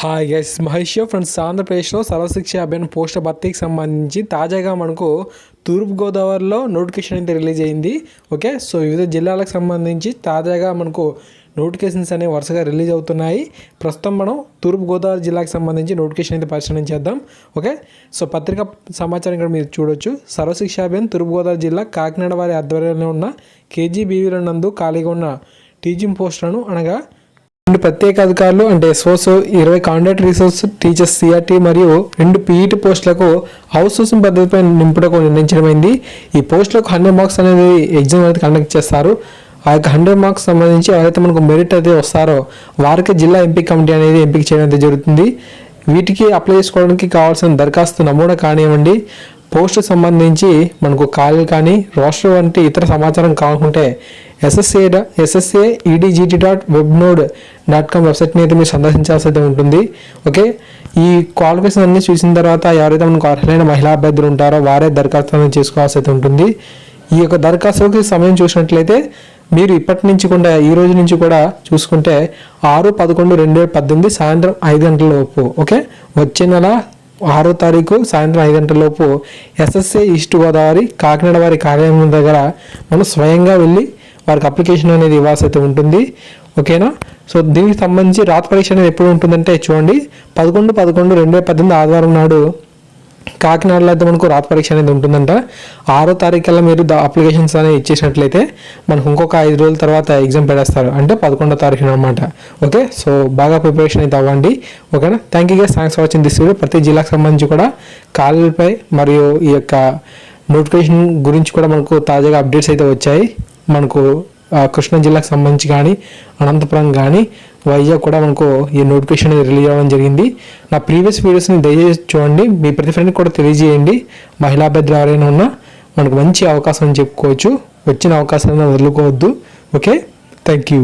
Hi guys Mahesh friends ఆంధ్రప్రదేశ్లో Sarva Shiksha Abhiyan poster భర్తీకి సంబంధించి తాజాగా మనకు తూర్పుగోదావరిలో నోటిఫికేషన్ అయితే రిలీజ్ అయింది. ఓకే సో వివిధ జిల్లాలకు సంబంధించి తాజాగా మనకు నోటిఫికేషన్స్ అనేవి వరుసగా రిలీజ్ అవుతున్నాయి. ప్రస్తుతం మనం తూర్పుగోదావరి జిల్లాకు సంబంధించి నోటిఫికేషన్ అయితే పరిశీలన చేద్దాం. ఓకే సో పత్రిక సమాచారం ఇక్కడ మీరు చూడొచ్చు. సర్వశిక్ష అభియాన్ తూర్పుగోదావరి జిల్లా కాకినాడ వారి ఆధ్వర్యంలో ఉన్న కేజీబీవీల నందు ఖాళీగా ఉన్న టీచింగ్ పోస్టులను అనగా రెండు ప్రత్యేక అధికారులు అంటే ఎస్ఓస్ ఇరవై కాంట్రాక్ట్ రిసోర్స్ టీచర్స్ సిఆర్టీ మరియు రెండు పీఈటీ పోస్టులకు హౌస్ పద్ధతిపై నింపుటకు నిర్ణయించడమైంది. ఈ పోస్టులకు హండ్రెడ్ మార్క్స్ అనేది ఎగ్జామ్ అనేది కండక్ట్ చేస్తారు. ఆ యొక్క హండ్రెడ్ మార్క్స్ సంబంధించి ఎవరైతే మనకు మెరిట్ అయితే వస్తారో వారికి జిల్లా ఎంపిక కమిటీ అనేది ఎంపిక చేయడం అయితే జరుగుతుంది. వీటికి అప్లై చేసుకోవడానికి కావాల్సిన దరఖాస్తు నమూనా కానివ్వండి. పోస్ట్ సంబంధించి మనకు కాల్ కానీ రోస్టర్ వంటి ఇతర సమాచారం కావాలనుకుంటే SSA SSA EDGT dot web node dot com వెబ్సైట్ని అయితే మీరు సందర్శించాల్సి అయితే ఉంటుంది. ఓకే? ఈ క్వాలిఫికేషన్ అన్ని చూసిన తర్వాత ఎవరైతే మనకు అర్హులైన మహిళా అభ్యర్థులు ఉంటారో వారే దరఖాస్తు చేసుకోవాల్సి అయితే ఉంటుంది. ఈ యొక్క దరఖాస్తుకి సమయం చూసినట్లయితే మీరు ఇప్పటి నుంచి కూడా ఈ రోజు నుంచి కూడా చూసుకుంటే ఆరు పదకొండు రెండు వేల పద్దెనిమిది సాయంత్రం ఐదు గంటల లోపు. ఓకే? వచ్చే నెల ఆరో తారీఖు సాయంత్రం ఐదు గంటల లోపు ఎస్ఎస్ఏ ఈస్ట్ గోదావరి కాకినాడ వారి కార్యాలయం దగ్గర మనం స్వయంగా వెళ్ళి వారికి అప్లికేషన్ అనేది ఇవ్వాల్సి అయితే ఉంటుంది. ఓకేనా? సో దీనికి సంబంధించి రాత పరీక్ష అనేది ఎప్పుడు ఉంటుందంటే చూడండి. పదకొండు పదకొండు రెండు వేల పద్దెనిమిది ఆదివారం నాడు కాకినాడలో అయితే మనకు రాత పరీక్ష అనేది ఉంటుందంట. ఆరో తారీఖుల్లో మీరు అప్లికేషన్స్ అనేవి ఇచ్చేసినట్లయితే మనకు ఇంకొక ఐదు రోజుల తర్వాత ఎగ్జామ్ పెడేస్తారు అంటే పదకొండో తారీఖున అనమాట ఓకే? సో బాగా ప్రిపరేషన్ అయితే అవ్వండి. ఓకేనా? Thank you guys thanks for watching this video ప్రతి జిల్లాకు సంబంధించి కూడా కాలేజీపై మరియు ఈ యొక్క నోటిఫికేషన్ గురించి కూడా మనకు తాజాగా అప్డేట్స్ అయితే వచ్చాయి. మనకు కృష్ణా జిల్లాకు సంబంధించి కానీ అనంతపురం కానీ వైజాగ్ కూడా మనకు ఈ నోటిఫికేషన్ అనేది రిలీజ్ అవ్వడం జరిగింది. నా ప్రీవియస్ వీడియోస్ని దయచేసి చూడండి. మీ ప్రతి ఫ్రెండ్కి కూడా తెలియజేయండి. మహిళా అభ్యర్థులు ఎవరైనా ఉన్నా మనకు మంచి అవకాశం అని చెప్పుకోవచ్చు. వచ్చిన అవకాశాలను వదులుకోవద్దు. Okay thank you